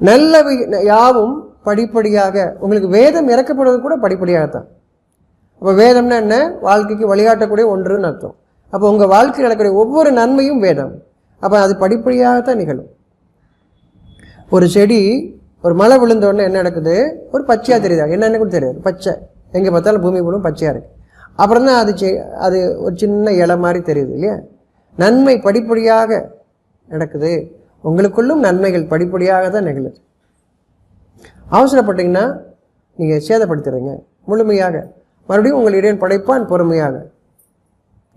நல்லவை யாவும் படிப்படியாக உங்களுக்கு வேதம் இறக்கப்படுவது கூட படிப்படியாகத்தான். அப்போ வேதம்னா என்ன? வாழ்க்கைக்கு வழிகாட்டக்கூடிய ஒன்றுன்னு அர்த்தம். அப்போ உங்கள் வாழ்க்கையில் நடக்கக்கூடிய ஒவ்வொரு நன்மையும் வேதம். அப்போ அது படிப்படியாகத்தான் நிகழும். ஒரு செடி ஒரு மழை விழுந்தோடனே என்ன நடக்குது? ஒரு பச்சையாக தெரியுதா? என்னென்னு கூட தெரியாது. பச்சை. எங்கே பார்த்தாலும் பூமி கூட பச்சையாக இருக்குது அப்புறம் தான் அது செ அது ஒரு சின்ன இலை மாதிரி தெரியுது இல்லையா? நன்மை படிப்படியாக நடக்குது. உங்களுக்குள்ளும் நன்மைகள் படிப்படியாக தான் நிகழுது. அவசரப்பட்டீங்கன்னா நீங்கள் சேதப்படுத்துறீங்க முழுமையாக. மறுபடியும் உங்கள் இடையன் படைப்பான் பொறுமையாக.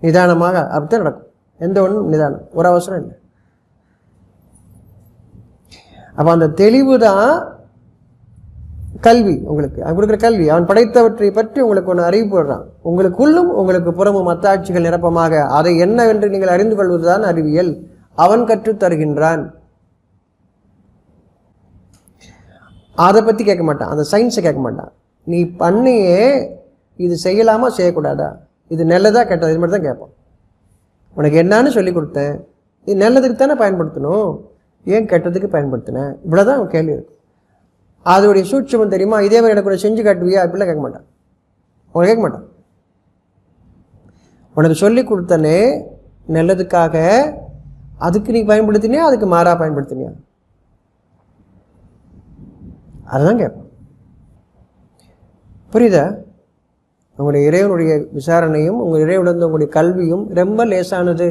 நிதானமாக அப்படித்தான் நடக்கும். எந்த ஒன்றும் நிதானம். ஒரு அவசரம் இல்லை. அப்போ அந்த தெளிவு தான் கல்வி உங்களுக்கு. அவன் கொடுக்குற கல்வி. அவன் படைத்தவற்றை பற்றி உங்களுக்கு ஒன்று அறிவு போடுறான் உங்களுக்குள்ளும் உங்களுக்கு புறமும் மத்தாட்சிகள் நிரப்பமாக. அதை என்னவென்று நீங்கள் அறிந்து கொள்வதுதான் அறிவியல். அவன் கற்றுத் தருகின்றான். அதை பற்றி கேட்க மாட்டான். அந்த சயின்ஸை கேட்க மாட்டான். நீ பண்ணியே இது செய்யலாமா செய்யக்கூடாதா? இது நல்லதாக கெட்டது? இது மாதிரி தான் கேட்பான். உனக்கு என்னன்னு சொல்லி கொடுத்தேன். இது நல்லதுக்கு தானே பயன்படுத்தணும்? ஏன் கெட்டதுக்கு பயன்படுத்தினேன் இவ்வளோதான் அவன் கேள்வி இருக்கும் அதோடைய சூட்சமம் தெரியுமா? இதே மாதிரி எனக்கு ஒரு செஞ்சு காட்டுவியா? அப்படிலாம் கேட்க மாட்டான். உனக்கு கேட்க மாட்டான். உனக்கு சொல்லி கொடுத்தனே நல்லதுக்காக அதுக்கு நீ பயன்படுத்தினியா? அதுக்கு மாறாக பயன்படுத்தினியா? அதுதான் கேட்பேன். புரியுதா? உங்களுடைய இறைவனுடைய விசாரணையும் உங்கள் இறைவனுடைய உங்களுடைய கல்வியும் ரொம்ப லேசானது.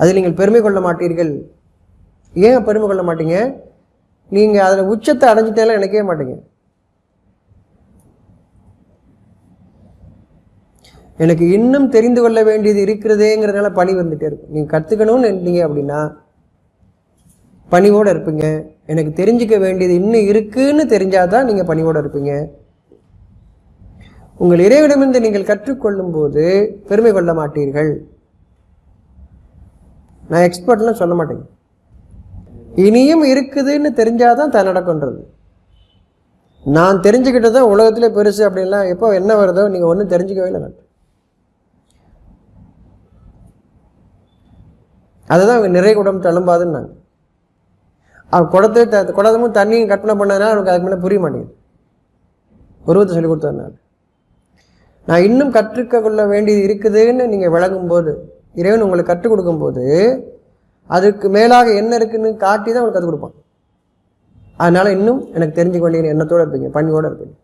அதில் நீங்கள் பெருமை கொள்ள மாட்டீர்கள். ஏன் பெருமை கொள்ள மாட்டீங்க? நீங்கள் அதில் உச்சத்தை அடைஞ்சிட்டாலும் நினைக்கவே மாட்டீங்க. எனக்கு இன்னும் தெரிந்து கொள்ள வேண்டியது இருக்கிறதேங்கிறதுனால பணி வந்துட்டே இருக்கும். நீங்கள் கற்றுக்கணும்னு இருந்தீங்க அப்படின்னா பணிவோடு இருப்பீங்க. எனக்கு தெரிஞ்சுக்க வேண்டியது இன்னும் இருக்குன்னு தெரிஞ்சாதான் நீங்கள் பணிவோடு இருப்பீங்க. உங்கள் இறைவிடமிருந்து நீங்கள் கற்றுக்கொள்ளும் போது பெருமை கொள்ள மாட்டீர்கள். நான் எக்ஸ்பர்ட்லாம் சொல்ல மாட்டேங்க. இனியும் இருக்குதுன்னு தெரிஞ்சாதான் தன்னடக்கன்றது நான் தெரிஞ்சுக்கிட்டு தான் உலகத்திலே பெருசு அப்படின்லாம் எப்போ என்ன வருதோ நீங்கள் ஒன்றும் தெரிஞ்சுக்கவே இல்லை. அதுதான் அவங்க நிறை குடம் தழும்பாதுன்னாங்க. அவன் குடத்தை த குடமும் தண்ணியும் கற்பனை பண்ணதுனால அவனுக்கு அதுக்கு மேலே புரிய மாட்டேங்குது. உருவத்தை சொல்லி கொடுத்ததுனால. நான் இன்னும் கற்றுக்க கொள்ள வேண்டியது இருக்குதுன்னு நீங்கள் விளங்கும்போது இறைவன் உங்களுக்கு கற்றுக் கொடுக்கும்போது அதுக்கு மேலாக என்ன இருக்குன்னு காட்டி தான் உங்களுக்கு கற்றுக் கொடுப்பான். அதனால் இன்னும் எனக்கு தெரிஞ்சுக்க வேண்டிய எண்ணத்தோடு இருப்பீங்க பணியோடு இருப்பீங்க.